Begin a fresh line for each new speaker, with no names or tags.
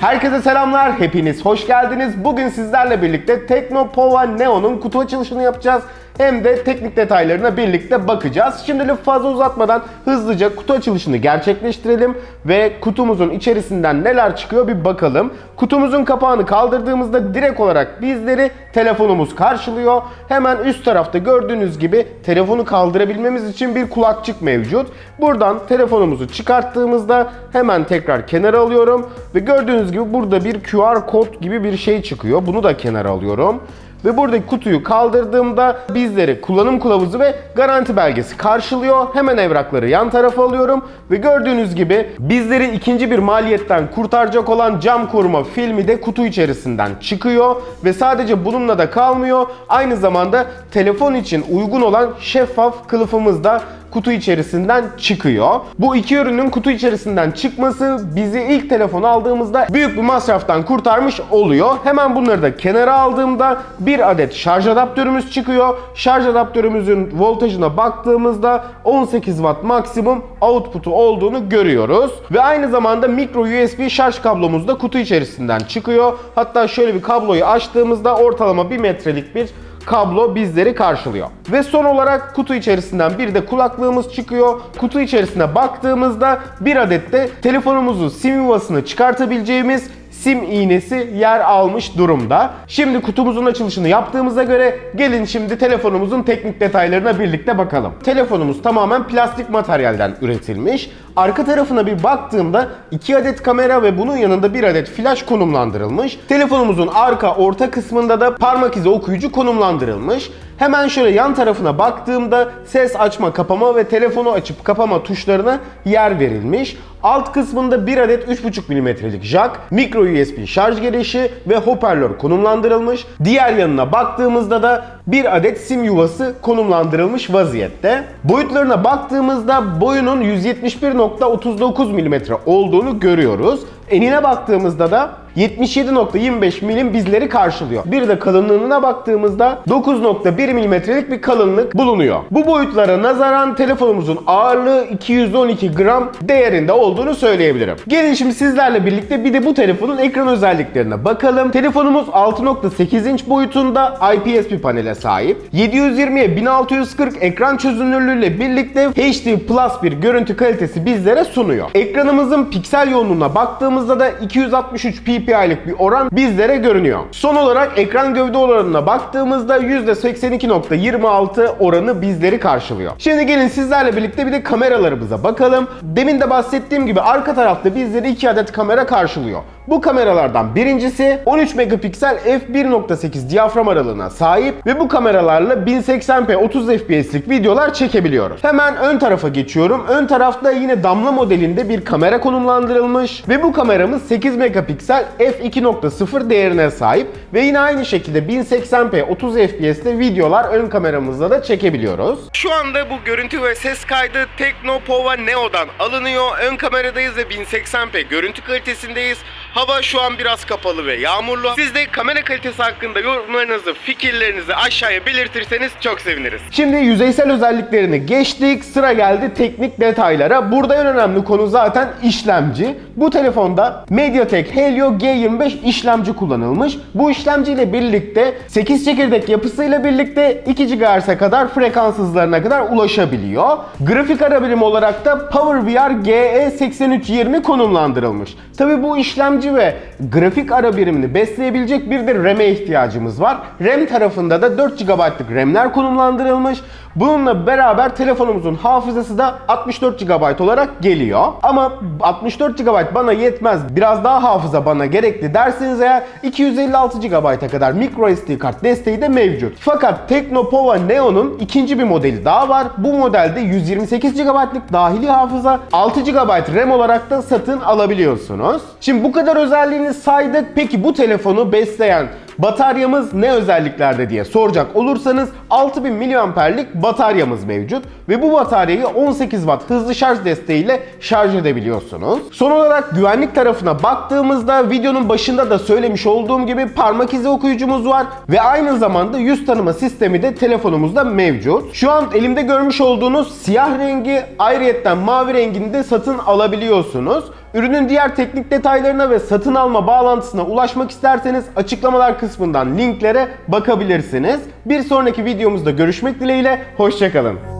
Herkese selamlar, hepiniz hoş geldiniz. Bugün sizlerle birlikte Teknopova Neo'nun kutu açılışını yapacağız. Hem de teknik detaylarına birlikte bakacağız. Şimdi lafı fazla uzatmadan hızlıca kutu açılışını gerçekleştirelim ve kutumuzun içerisinden neler çıkıyor bir bakalım. Kutumuzun kapağını kaldırdığımızda direkt olarak bizleri telefonumuz karşılıyor. Hemen üst tarafta gördüğünüz gibi telefonu kaldırabilmemiz için bir kulakçık mevcut. Buradan telefonumuzu çıkarttığımızda hemen tekrar kenara alıyorum ve gördüğünüz gibi burada bir QR kod gibi bir şey çıkıyor. Bunu da kenara alıyorum. Ve buradaki kutuyu kaldırdığımda bizleri kullanım kılavuzu ve garanti belgesi karşılıyor. Hemen evrakları yan tarafa alıyorum ve gördüğünüz gibi bizleri ikinci bir maliyetten kurtaracak olan cam koruma filmi de kutu içerisinden çıkıyor ve sadece bununla da kalmıyor. Aynı zamanda telefon için uygun olan şeffaf kılıfımız da kutu içerisinden çıkıyor. Bu iki ürünün kutu içerisinden çıkması bizi ilk telefon aldığımızda büyük bir masraftan kurtarmış oluyor. Hemen bunları da kenara aldığımda bir adet şarj adaptörümüz çıkıyor. Şarj adaptörümüzün voltajına baktığımızda 18 watt maksimum output'u olduğunu görüyoruz. Ve aynı zamanda micro USB şarj kablomuz da kutu içerisinden çıkıyor. Hatta şöyle bir kabloyu açtığımızda ortalama 1 metrelik bir kablo bizleri karşılıyor. Ve son olarak kutu içerisinden bir de kulaklığımız çıkıyor. Kutu içerisine baktığımızda bir adet de telefonumuzun sim yuvasını çıkartabileceğimiz sim iğnesi yer almış durumda. Şimdi kutumuzun açılışını yaptığımıza göre gelin şimdi telefonumuzun teknik detaylarına birlikte bakalım. Telefonumuz tamamen plastik materyalden üretilmiş. Arka tarafına bir baktığımda 2 adet kamera ve bunun yanında bir adet flash konumlandırılmış. Telefonumuzun arka orta kısmında da parmak izi okuyucu konumlandırılmış. Hemen şöyle yan tarafına baktığımda ses açma, kapama ve telefonu açıp kapama tuşlarına yer verilmiş. Alt kısmında bir adet 3.5 mm'lik jack, micro USB şarj girişi ve hoparlör konumlandırılmış. Diğer yanına baktığımızda da bir adet sim yuvası konumlandırılmış vaziyette. Boyutlarına baktığımızda boyunun 171.39 mm olduğunu görüyoruz. Enine baktığımızda da 77.25 milim bizleri karşılıyor. Bir de kalınlığına baktığımızda 9.1 milimetrelik bir kalınlık bulunuyor. Bu boyutlara nazaran telefonumuzun ağırlığı 212 gram değerinde olduğunu söyleyebilirim. Gelin şimdi sizlerle birlikte bir de bu telefonun ekran özelliklerine bakalım. Telefonumuz 6.8 inç boyutunda IPS bir panele sahip. 720'ye 1640 ekran çözünürlüğüyle birlikte HD Plus bir görüntü kalitesi bizlere sunuyor. Ekranımızın piksel yoğunluğuna baktığımızda da 263 PPI'lik bir oran bizlere görünüyor. Son olarak ekran gövde oranına baktığımızda %82.26 oranı bizleri karşılıyor. Şimdi gelin sizlerle birlikte bir de kameralarımıza bakalım. Demin de bahsettiğim gibi arka tarafta bizleri 2 adet kamera karşılıyor. Bu kameralardan birincisi 13 megapiksel f1.8 diyafram aralığına sahip ve bu kameralarla 1080p 30 fps'lik videolar çekebiliyoruz. Hemen ön tarafa geçiyorum. Ön tarafta yine damla modelinde bir kamera konumlandırılmış ve bu kameramız 8 megapiksel f2.0 değerine sahip ve yine aynı şekilde 1080p 30 fps'te videolar ön kameramızla da çekebiliyoruz. Şu anda bu görüntü ve ses kaydı Teknopova Neo'dan alınıyor. Ön kameradayız ve 1080p görüntü kalitesindeyiz. Hava şu an biraz kapalı ve yağmurlu. Siz de kamera kalitesi hakkında yorumlarınızı, fikirlerinizi aşağıya belirtirseniz çok seviniriz. Şimdi yüzeysel özelliklerini geçtik. Sıra geldi teknik detaylara. Burada en önemli konu zaten işlemci. Bu telefonda MediaTek Helio G25 işlemci kullanılmış. Bu işlemciyle birlikte 8 çekirdek yapısıyla birlikte 2 GHz'e kadar frekans hızlarına kadar ulaşabiliyor. Grafik ara olarak da PowerVR GE8320 konumlandırılmış. Tabi bu işlemci ve grafik ara birimini besleyebilecek bir de RAM'e ihtiyacımız var. RAM tarafında da 4 GB'lık RAM'ler konumlandırılmış. Bununla beraber telefonumuzun hafızası da 64 GB olarak geliyor. Ama 64 GB bana yetmez, biraz daha hafıza bana gerekli derseniz eğer 256 GB'a kadar microSD kart desteği de mevcut. Fakat Teknopova Neo'nun ikinci bir modeli daha var. Bu modelde 128 GB'lık dahili hafıza, 6 GB RAM olarak da satın alabiliyorsunuz. Şimdi bu kadar özelliğini saydık. Peki bu telefonu besleyen Bataryamız ne özelliklerde diye soracak olursanız 6000 miliamperlik bataryamız mevcut ve bu bataryayı 18 watt hızlı şarj desteğiyle şarj edebiliyorsunuz. Son olarak güvenlik tarafına baktığımızda videonun başında da söylemiş olduğum gibi parmak izi okuyucumuz var ve aynı zamanda yüz tanıma sistemi de telefonumuzda mevcut. Şu an elimde görmüş olduğunuz siyah rengi ayrıyetten mavi rengini de satın alabiliyorsunuz. Ürünün diğer teknik detaylarına ve satın alma bağlantısına ulaşmak isterseniz açıklamalar kısmından linklere bakabilirsiniz. Bir sonraki videomuzda görüşmek dileğiyle, hoşçakalın.